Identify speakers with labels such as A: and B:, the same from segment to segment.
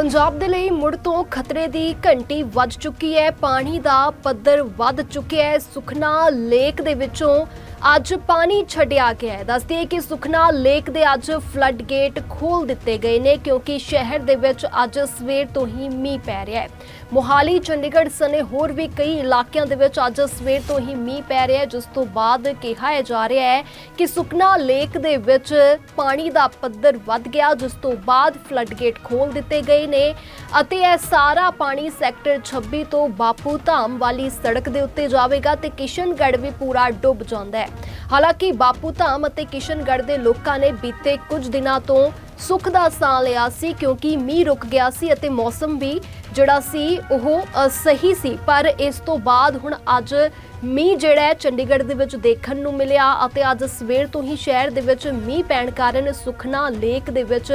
A: ਪੰਜਾਬ ਦੇ ਲਈ ਮੁੜ ਤੋਂ ਖਤਰੇ ਦੀ ਘੰਟੀ ਵੱਜ ਚੁੱਕੀ ਹੈ, ਪਾਣੀ ਦਾ ਪੱਧਰ ਵੱਧ ਚੁੱਕਿਆ ਹੈ। ਸੁਖਨਾ ਲੇਕ ਦੇ ਵਿੱਚੋਂ ਅੱਜ ਪਾਣੀ ਛੱਡਿਆ ਗਿਆ ਹੈ। ਦੱਸਦੀ ਕਿ ਸੁਖਨਾ ਲੇਕ ਦੇ ਅੱਜ ਫਲੱਡ ਗੇਟ ਖੋਲ ਦਿੱਤੇ ਗਏ ਨੇ ਕਿਉਂਕਿ ਸ਼ਹਿਰ ਦੇ ਵਿੱਚ ਅੱਜ ਸਵੇਰ ਤੋਂ ਹੀ ਮੀਂਹ ਪੈ ਰਿਹਾ ਹੈ। ਮੋਹਾਲੀ, ਚੰਡੀਗੜ੍ਹ ਸਣੇ ਹੋਰ ਵੀ ਕਈ ਇਲਾਕਿਆਂ ਦੇ ਵਿੱਚ ਅੱਜ ਸਵੇਰ ਤੋਂ ਹੀ ਮੀਂਹ ਪੈ ਰਿਹਾ ਹੈ, ਜਿਸ ਤੋਂ ਬਾਅਦ ਕਿਹਾ ਜਾ ਰਿਹਾ ਹੈ ਕਿ ਸੁਕਨਾ ਲੇਕ ਦੇ ਵਿੱਚ ਪਾਣੀ ਦਾ ਪੱਧਰ ਵੱਧ ਗਿਆ, ਜਿਸ ਤੋਂ ਬਾਅਦ ਫਲੱਡ ਗੇਟ ਖੋਲ ਦਿੱਤੇ ਗਏ ਨੇ ਅਤੇ ਇਹ ਸਾਰਾ ਪਾਣੀ ਸੈਕਟਰ 26 ਤੋਂ ਬਾਪੂ ਧਾਮ ਵਾਲੀ ਸੜਕ ਦੇ ਉੱਤੇ ਜਾਵੇਗਾ ਤੇ ਕਿਸ਼ਨਗੜ੍ਹ ਵੀ ਪੂਰਾ ਡੁੱਬ ਜਾਂਦਾ ਹੈ। ਹਾਲਾਂਕਿ ਬਾਪੂ ਧਾਮ ਅਤੇ ਕਿਸ਼ਨਗੜ੍ਹ ਦੇ ਲੋਕਾਂ ਨੇ ਬੀਤੇ ਕੁਝ ਦਿਨਾਂ ਤੋਂ ਸੁੱਖ ਦਾ ਸਾਹ ਲਿਆ ਸੀ ਕਿਉਂਕਿ ਮੀਂਹ ਰੁਕ ਗਿਆ ਸੀ ਅਤੇ ਮੌਸਮ ਵੀ ਜਿਹੜਾ ਸੀ ਉਹ ਸਹੀ ਸੀ। ਪਰ ਇਸ ਤੋਂ ਬਾਅਦ ਹੁਣ ਅੱਜ ਮੀਂਹ ਜਿਹੜਾ ਹੈ ਚੰਡੀਗੜ੍ਹ ਦੇ ਵਿੱਚ ਦੇਖਣ ਨੂੰ ਮਿਲਿਆ ਅਤੇ ਅੱਜ ਸਵੇਰ ਤੋਂ ਹੀ ਸ਼ਹਿਰ ਦੇ ਵਿੱਚ ਮੀਂਹ ਪੈਣ ਕਾਰਨ ਸੁਖਨਾ ਲੇਕ ਦੇ ਵਿੱਚ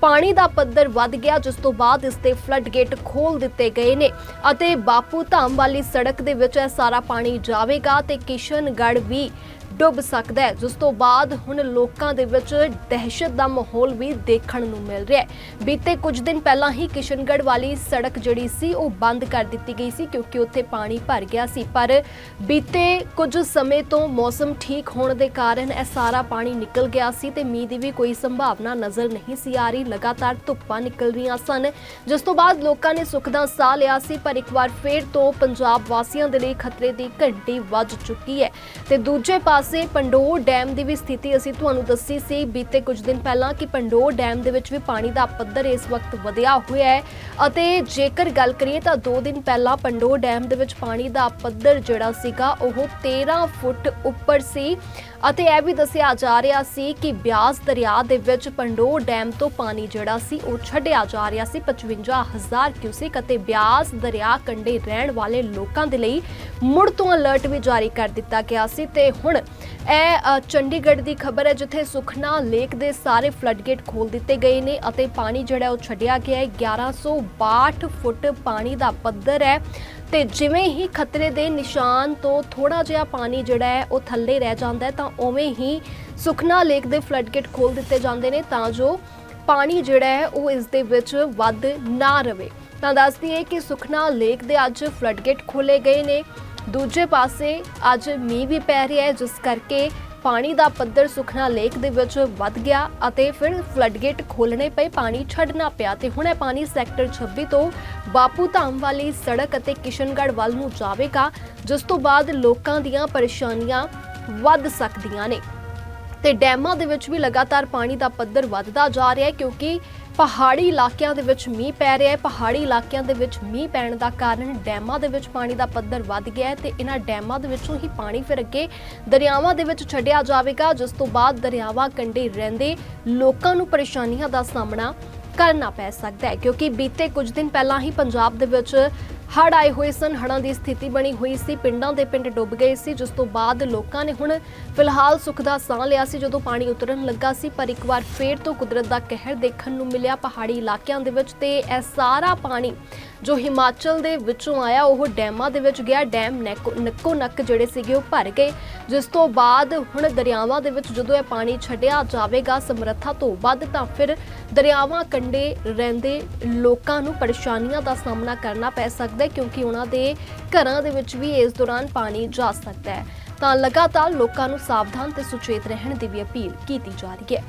A: ਪਾਣੀ ਦਾ ਪੱਧਰ ਵੱਧ ਗਿਆ, ਜਿਸ ਤੋਂ ਬਾਅਦ ਇਸ ਦੇ ਫਲੱਡ ਗੇਟ ਖੋਲ ਦਿੱਤੇ ਗਏ ਨੇ ਅਤੇ ਬਾਪੂ ਧਾਮ ਵਾਲੀ ਸੜਕ ਦੇ ਵਿੱਚ ਇਹ ਸਾਰਾ ਪਾਣੀ ਜਾਵੇਗਾ ਤੇ ਕਿਸ਼ਨਗੜ੍ਹ ਵੀ ਡੁੱਬ ਸਕਦਾ ਹੈ। ਜਿਸ ਤੋਂ ਬਾਅਦ ਹੁਣ ਲੋਕਾਂ ਦੇ ਵਿੱਚ ਦਹਿਸ਼ਤ ਦਾ ਮਾਹੌਲ ਵੀ ਦੇਖਣ ਨੂੰ ਮਿਲ ਰਿਹਾ ਹੈ। ਬੀਤੇ ਕੁਝ ਦਿਨ ਪਹਿਲਾਂ ਹੀ ਕਿਸ਼ਨਗੜ੍ਹ ਵਾਲੀ ਸੜਕ ਜਿਹੜੀ ਸੀ, ਉਹ ਬੰਦ ਕਰ ਦਿੱਤੀ ਗਈ ਸੀ ਕਿਉਂਕਿ ਉੱਥੇ ਪਾਣੀ ਭਰ ਗਿਆ ਸੀ। ਪਰ ਬੀਤੇ ਕੁਝ ਸਮੇਂ ਤੋਂ ਮੌਸਮ ਠੀਕ ਹੋਣ ਦੇ ਕਾਰਨ ਇਹ ਸਾਰਾ ਪਾਣੀ ਨਿਕਲ ਗਿਆ ਸੀ ਤੇ ਮੀਂਹ ਦੀ ਵੀ ਕੋਈ ਸੰਭਾਵਨਾ ਨਜ਼ਰ ਨਹੀਂ ਸੀ ਆ ਰਹੀ। ਲਗਾਤਾਰ ਧੁੱਪਾਂ ਨਿਕਲ ਰਹੀਆਂ ਸਨ। ਜਿਸ ਤੋਂ ਬਾਅਦ ਲੋਕਾਂ ਨੇ ਸੁੱਖ ਦਾ ਸਾਹ ਲਿਆ ਸੀ, ਪਰ ਇੱਕ ਵਾਰ ਫੇਰ ਤੋਂ ਪੰਜਾਬ ਵਾਸੀਆਂ ਦੇ ਲਈ ਖਤਰੇ ਦੀ ਘੰਟੀ ਵੱਜ ਚੁੱਕੀ ਹੈ। ਤੇ ਦੂਜੇ ਪਾਸੇ ਪੰਡੋਰ ਡੈਮ ਦੀ ਵੀ ਸਥਿਤੀ ਅਸੀਂ ਤੁਹਾਨੂੰ ਦੱਸੀ ਸੀ ਬੀਤੇ ਕੁਝ ਦਿਨ ਪਹਿਲਾਂ ਕਿ ਪੰਡੋਰ ਡੈਮ ਦੇ ਵਿੱਚ ਵੀ ਪਾਣੀ ਦਾ ਪੱਧਰ ਇਸ ਵਕਤ ਵਧਿਆ ਹੋਇਆ ਹੈ ਅਤੇ ਜੇਕਰ ਗੱਲ ਕਰੀਏ ਤਾਂ 2 ਦਿਨ ਪਹਿਲਾਂ ਪੰਡੋਰ ਡੈਮ ਦੇ ਵਿੱਚ ਪਾਣੀ ਦਾ ਪੱਧਰ ਜਿਹੜਾ ਸੀਗਾ ਉਹ 13 ਫੁੱਟ ਉੱਪਰ ਸੀ ਅਤੇ ਇਹ ਵੀ ਦੱਸਿਆ ਜਾ ਰਿਹਾ ਸੀ ਕਿ ਬਿਆਸ ਦਰਿਆ ਦੇ ਵਿੱਚ ਪੰਡੋਰ ਡੈਮ ਤੋਂ ਪਾਣੀ ਜਿਹੜਾ ਸੀ ਉਹ ਛੱਡਿਆ ਜਾ ਰਿਹਾ ਸੀ। 55000 ਕਿਊਸਿਕ ਅਤੇ ਬਿਆਸ ਦਰਿਆ ਕੰਢੇ ਰਹਿਣ ਵਾਲੇ ਲੋਕਾਂ ਦੇ ਲਈ ਮੁੜ ਤੋਂ ਅਲਰਟ ਵੀ ਜਾਰੀ ਕਰ ਦਿੱਤਾ ਗਿਆ ਸੀ ਤੇ ਹੁਣ ਇਹ ਚੰਡੀਗੜ੍ਹ ਦੀ ਖਬਰ ਹੈ ਜਿੱਥੇ ਸੁਖਨਾ ਲੇਕ ਦੇ ਸਾਰੇ ਫਲੱਡ ਗੇਟ ਖੋਲ ਦਿੱਤੇ ਗਏ ਨੇ ਅਤੇ ਪਾਣੀ ਜਿਹੜਾ ਉਹ ਛੱਡਿਆ ਗਿਆ ਹੈ। 1162 ਫੁੱਟ ਪਾਣੀ ਦਾ ਪੱਧਰ ਹੈ ਤੇ ਜਿਵੇਂ ਹੀ ਖਤਰੇ ਦੇ ਨਿਸ਼ਾਨ ਤੋਂ ਥੋੜਾ ਜਿਹਾ ਪਾਣੀ ਜਿਹੜਾ ਹੈ ਉਹ ਥੱਲੇ ਰਹਿ ਜਾਂਦਾ ਹੈ, ਤਾਂ ਉਵੇਂ ਹੀ ਸੁਖਨਾ ਲੇਕ ਦੇ ਫਲੱਡ ਗੇਟ ਖੋਲ ਦਿੱਤੇ ਜਾਂਦੇ ਨੇ ਤਾਂ ਜੋ ਪਾਣੀ ਜਿਹੜਾ ਹੈ ਉਹ ਇਸ ਦੇ ਵਿੱਚ ਵੱਧ ਨਾ ਰਵੇ। ਤਾਂ ਦੱਸਦੀ ਹੈ ਕਿ ਸੁਖਨਾ ਲੇਕ ਦੇ ਅੱਜ ਫਲੱਡ ਗੇਟ ਖੋਲੇ ਗਏ ਨੇ। ਦੂਜੇ ਪਾਸੇ ਅੱਜ ਮੀਂਹ ਵੀ ਪੈ ਰਿਹਾ ਹੈ, ਜਿਸ ਕਰਕੇ ਪਾਣੀ ਦਾ ਪੱਧਰ ਸੁਖਨਾ ਲੇਕ ਦੇ ਵਿੱਚ ਵੱਧ ਗਿਆ ਅਤੇ ਫਿਰ ਫਲੱਡਗੇਟ ਖੋਲਣੇ ਪਏ, ਪਾਣੀ ਛੱਡਣਾ ਪਿਆ ਤੇ ਹੁਣ ਇਹ ਪਾਣੀ ਸੈਕਟਰ 26 ਤੋਂ ਬਾਪੂ ਧਾਮ ਵਾਲੀ ਸੜਕ ਅਤੇ ਕਿਸ਼ਨਗੜ੍ਹ ਵੱਲ ਨੂੰ ਜਾਵੇਗਾ, ਜਿਸ ਤੋਂ ਬਾਅਦ ਲੋਕਾਂ ਦੀਆਂ ਪਰੇਸ਼ਾਨੀਆਂ ਵੱਧ ਸਕਦੀਆਂ ਨੇ। ਤੇ ਡੈਮਾਂ ਦੇ ਵਿੱਚ ਵੀ ਲਗਾਤਾਰ ਪਾਣੀ ਦਾ ਪੱਧਰ ਵੱਧਦਾ ਜਾ ਰਿਹਾ ਹੈ ਕਿਉਂਕਿ ਪਹਾੜੀ ਇਲਾਕਿਆਂ ਦੇ ਵਿੱਚ ਮੀਂਹ ਪੈ ਰਿਹਾ ਹੈ। ਪਹਾੜੀ ਇਲਾਕਿਆਂ ਦੇ ਵਿੱਚ ਮੀਂਹ ਪੈਣ ਦਾ ਕਾਰਨ ਡੈਮਾਂ ਦੇ ਵਿੱਚ ਪਾਣੀ ਦਾ ਪੱਧਰ ਵੱਧ ਗਿਆ ਹੈ ਤੇ ਇਹਨਾਂ ਡੈਮਾਂ ਦੇ ਵਿੱਚੋਂ ਹੀ ਪਾਣੀ ਫਿਰ ਅੱਗੇ ਦਰਿਆਵਾਂ ਦੇ ਵਿੱਚ ਛੱਡਿਆ ਜਾਵੇਗਾ, ਜਿਸ ਤੋਂ ਬਾਅਦ ਦਰਿਆਵਾਂ ਕੰਢੇ ਰਹਿੰਦੇ ਲੋਕਾਂ ਨੂੰ ਪਰੇਸ਼ਾਨੀਆਂ ਦਾ ਸਾਹਮਣਾ ਕਰਨਾ ਪੈ ਸਕਦਾ ਹੈ। ਕਿਉਂਕਿ ਬੀਤੇ ਕੁਝ ਦਿਨ ਪਹਿਲਾਂ ਹੀ ਪੰਜਾਬ ਦੇ ਵਿੱਚ ਹੜ ਆਏ ਹੋਏ ਸਨ, ਹੜ੍ਹਾਂ ਦੀ ਸਥਿਤੀ ਬਣੀ ਹੋਈ ਸੀ, ਪਿੰਡਾਂ ਦੇ ਪਿੰਡ ਡੁੱਬ ਗਏ ਸੀ, ਜਿਸ ਤੋਂ ਬਾਅਦ ਲੋਕਾਂ ਨੇ ਹੁਣ ਫਿਲਹਾਲ ਸੁੱਖ ਦਾ ਸਾਹ ਲਿਆ ਸੀ, ਜਦੋਂ ਪਾਣੀ ਉਤਰਨ ਲੱਗਾ ਸੀ, ਪਰ ਇੱਕ ਵਾਰ ਫੇਰ ਤੋਂ ਕੁਦਰਤ ਦਾ ਕਹਿਰ ਦੇਖਣ ਨੂੰ ਮਿਲਿਆ ਪਹਾੜੀ ਇਲਾਕਿਆਂ ਦੇ ਵਿੱਚ ਤੇ ਇਹ ਸਾਰਾ ਪਾਣੀ ਜੋ ਹਿਮਾਚਲ ਦੇ ਵਿੱਚੋਂ ਆਇਆ, ਉਹ ਡੈਮਾਂ ਦੇ ਵਿੱਚ ਗਿਆ। ਡੈਮ ਨੈਕੋ, ਨੱਕੋ ਨੱਕ ਜਿਹੜੇ ਸੀਗੇ, ਉਹ ਭਰ ਗਏ। ਜਿਸ ਤੋਂ ਬਾਅਦ ਹੁਣ ਦਰਿਆਵਾਂ ਦੇ ਵਿੱਚ ਜਦੋਂ ਇਹ ਪਾਣੀ ਛੱਡਿਆ ਜਾਵੇਗਾ ਸਮਰੱਥਾ ਤੋਂ ਵੱਧ, ਤਾਂ ਫਿਰ ਦਰਿਆਵਾਂ ਕੰਢੇ ਰਹਿੰਦੇ ਲੋਕਾਂ ਨੂੰ ਪਰੇਸ਼ਾਨੀਆਂ ਦਾ ਸਾਹਮਣਾ ਕਰਨਾ ਪੈ ਸਕਦਾ ਹੈ, ਕਿਉਂਕਿ ਉਹਨਾਂ ਦੇ ਘਰਾਂ ਦੇ ਵਿੱਚ ਵੀ ਇਸ ਦੌਰਾਨ ਪਾਣੀ ਜਾ ਸਕਦਾ ਹੈ। ਤਾਂ ਲਗਾਤਾਰ ਲੋਕਾਂ ਨੂੰ ਸਾਵਧਾਨ ਤੇ ਸੁਚੇਤ ਰਹਿਣ ਦੀ ਵੀ ਅਪੀਲ ਕੀਤੀ ਜਾ ਰਹੀ ਹੈ।